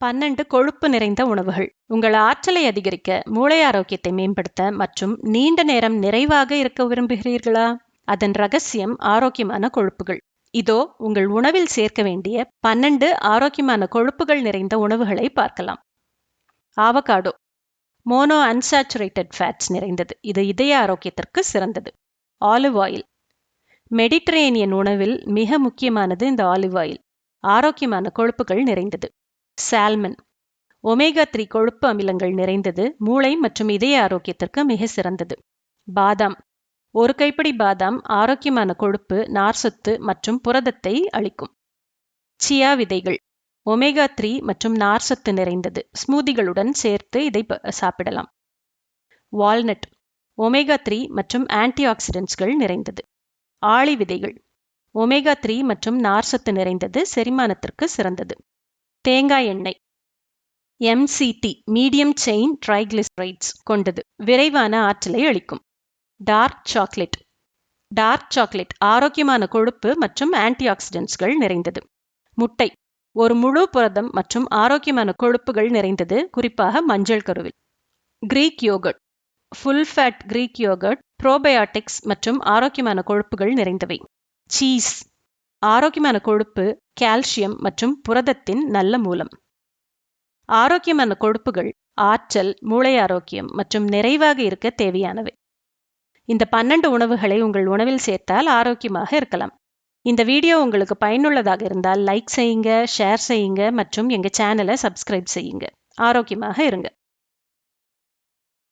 பன்னெண்டு கொழுப்பு நிறைந்த உணவுகள். உங்கள் ஆற்றலை அதிகரிக்க மூளை ஆரோக்கியத்தை மேம்படுத்த மற்றும் நீண்ட நேரம் நிறைவாக இருக்க விரும்புகிறீர்களா? அதன் ரகசியம் ஆரோக்கியமான கொழுப்புகள். இதோ உங்கள் உணவில் சேர்க்க வேண்டிய பன்னெண்டு ஆரோக்கியமான கொழுப்புகள் நிறைந்த உணவுகளை பார்க்கலாம். ஆவகாடோ. மோனோ அன்சாச்சுரேட்டட் ஃபேட்ஸ் நிறைந்தது. இது இதய ஆரோக்கியத்திற்கு சிறந்தது. Olive oil. மெடிட்ரேனியன் உணவில் மிக முக்கியமானது இந்த ஆலிவ் ஆயில். ஆரோக்கியமான கொழுப்புகள் நிறைந்தது. சால்மன் ஒமேகா த்ரீ கொழுப்பு அமிலங்கள் நிறைந்தது. மூளை மற்றும் இதய ஆரோக்கியத்திற்கு மிக சிறந்தது. பாதாம். ஒரு கைப்பிடி பாதாம் ஆரோக்கியமான கொழுப்பு நார்சத்து மற்றும் புரதத்தை அளிக்கும். சியா விதைகள். ஒமேகா த்ரீ மற்றும் நார்சத்து நிறைந்தது. ஸ்மூதிகளுடன் சேர்த்து இதை சாப்பிடலாம். வால்நட் ஒமேகா த்ரீ மற்றும் ஆன்டி ஆக்சிடென்ட்ஸ்கள் நிறைந்தது. ஆளி விதைகள். ஒமேகா த்ரீ மற்றும் நார்சத்து நிறைந்தது. செரிமானத்திற்கு சிறந்தது. தேங்காய் எண்ணெய். எம்சிடி மீடியம் செயின் ட்ரைகிளிசரைட்ஸ் கொண்டது. விரைவான ஆற்றலை அளிக்கும். டார்க் சாக்லேட் டார்க் சாக்லேட் ஆரோக்கியமான கொழுப்பு மற்றும் ஆன்டி ஆக்சிடென்ட்ஸ்கள் நிறைந்தது. முட்டை. ஒரு முழு புரதம் மற்றும் ஆரோக்கியமான கொழுப்புகள் நிறைந்தது குறிப்பாக மஞ்சள் கருவில். Greek yogurt full fat Greek yogurt probiotics மற்றும் ஆரோக்கியமான கொழுப்புகள் நிறைந்தவை. சீஸ் ஆரோக்கியமான கொழுப்பு கால்சியம் மற்றும் புரதத்தின் நல்ல மூலம். ஆரோக்கியமான கொழுப்புகள் ஆற்றல் மூளை ஆரோக்கியம் மற்றும் நிறைவாக இருக்க தேவையானவை. இந்த பன்னெண்டு உணவுகளை உங்கள் உணவில் சேர்த்தால் ஆரோக்கியமாக இருக்கலாம். இந்த வீடியோ உங்களுக்கு பயனுள்ளதாக இருந்தால் லைக் செய்யுங்க ஷேர் செய்யுங்க மற்றும் எங்கள் சேனலை சப்ஸ்கிரைப் செய்யுங்க. ஆரோக்கியமாக இருங்க.